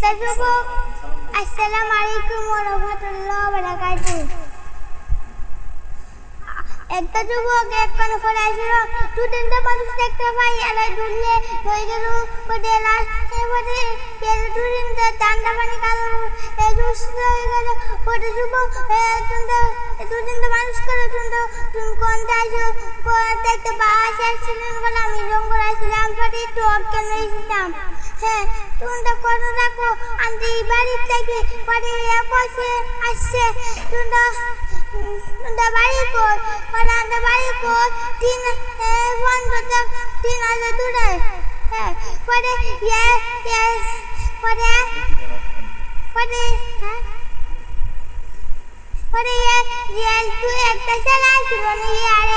একটা যুবক আসসালামু আলাইকুম ওয়া একটা যুবক এক আসলো। দুদিনটা মানুষ দেখতে পাই, এরা হয়ে গেল। ওদের লাস্টে ওদের যুবক দুদিনটা মানুষ করে তুমি কোনটা আসো একটা বাস আসছিলেন বলে আমি জঙ্গল আসছিলাম পরে একটু অজ্ঞান হয়েছিলাম হ্যাঁ তোমরা কত রাখো আমি বাড়ির থেকে পরে বসে আসছে, তোমরা বাড়ি কর। পরে আমরা বাড়ি কর, তিন বন্ধ তিন হাজার দূরে। হ্যাঁ পরে ইয়ে ইয়ে পরে পরে হ্যাঁ ইয়ে ইয়ে তুই একটা ছেলে আসছিল না ইয়ে আর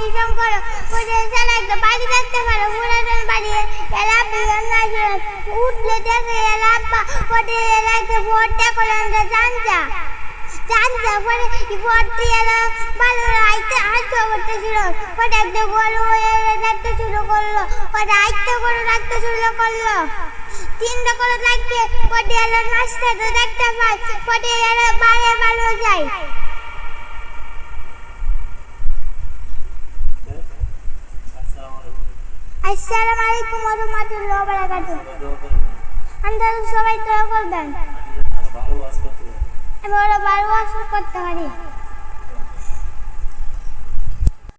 নিশম করো। পরে ছেলে একটা দেখে এলা পরে এলা একটা ভোটটা করলাম জানতা জানতা পরে ভোটটি এলা, ভালো আইতে আইতে করতেছিল। পরে একটা গরু হয়ে রাখতে শুরু করল। পরে আইতে করে রাখতে শুরু করল। তিনটা করে লাগবে পরে এলা, নাচতে দেখতে পাই পরে এলা বাইরে ভালো যায়। আসসালামু আলাইকুম ওয়া রাহমাতুল্লাহি ওয়া বারাকাতুহু আপনারা সবাই দোয়া করবেন আমি ওরা ভালো করতে পারি।